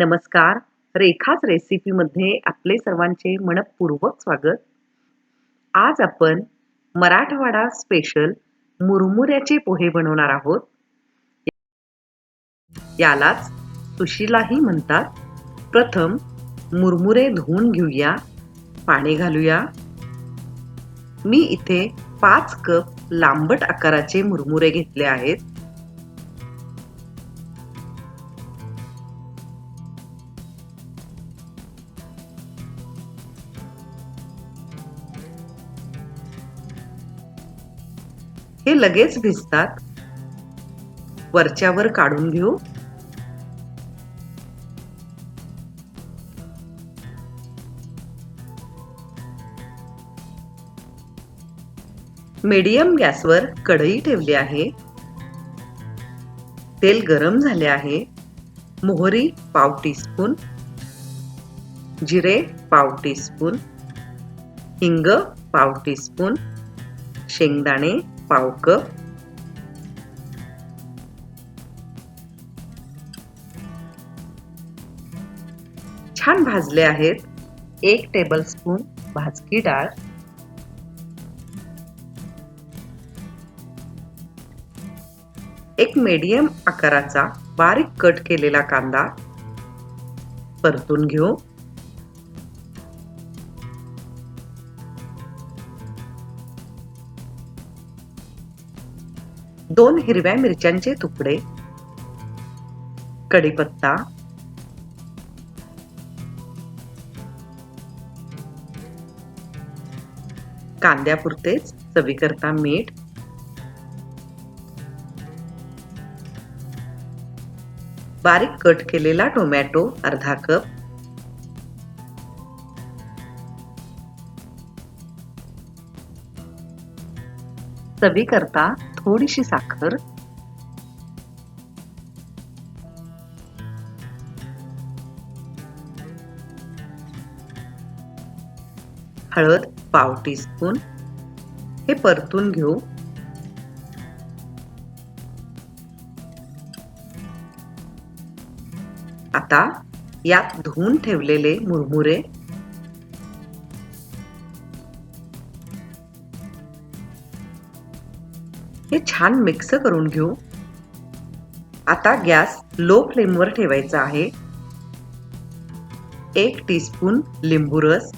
नमस्कार. रेखाच रेसिपीमध्ये आपले सर्वांचे मनपूर्वक स्वागत. आज आपण मराठवाडा स्पेशल मुरमुऱ्याचे पोहे बनवणार आहोत. यालाच सुशीलाही म्हणतात. प्रथम मुरमुरे धुवून घेऊया. पाणी घालूया. मी इथे पाच कप लांबट आकाराचे मुरमुरे घेतले आहेत. हे लगेच भिजतात. वरच्यावर काढून घेऊ. मीडियम गॅसवर कढई ठेवली आहे. तेल गरम झाले आहे. मोहरी पाव टीस्पून. जिरे पाव टीस्पून. हिंग पाव टीस्पून. शेंगदाणे палка. छान भाजले आहेत. एक टेबल स्पून भाजकी डाळ. एक मीडियम आकाराचा बारीक कट केलेला कांदा. परतून घेऊ. दोन हिरव्या मिरच्यांचे तुकडे कढीपत्ता कांद्यापुरतेच चवीकरता मीठ बारीक कट केलेला टोमॅटो अर्धा कप चवीकरता थोडीशी साखर. हळद पाव टीस्पून. हे परतून घेऊ. आता यात धुवून ठेवलेले मुरमुरे हे छान मिक्स करून घेऊ. आता गॅस लो फ्लेमवर ठेवायचा आहे. एक टीस्पून लिंबू रस.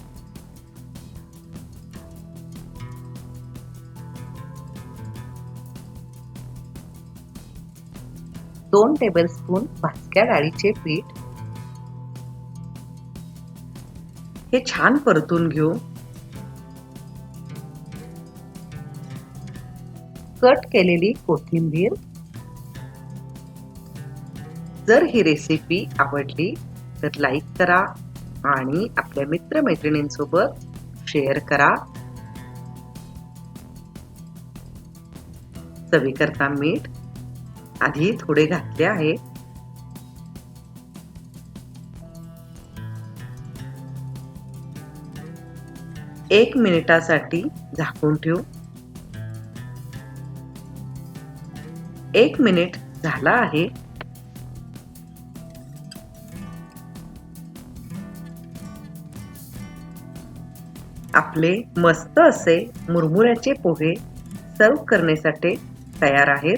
दोन टेबलस्पून भाजक्या डाळीचे पीठ. हे छान परतून घेऊ. कट केलेली कोथिंबीर. जर ही रेसिपी आवडली तर लाईक करा आणि आपल्या मित्रमैत्रिणींसोबत शेअर करा. चवीकरता मीठ आधी थोडे घातले आहे. एक मिनिटासाठी झाकून ठेवू. एक मिनिट झाला आहे. आपले मस्त असे मुरमुऱ्याचे पोहे सर्व करण्यासाठी तयार आहेत.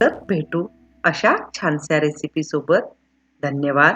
तर भेटू अशा छानशा रेसिपी सोबत. धन्यवाद.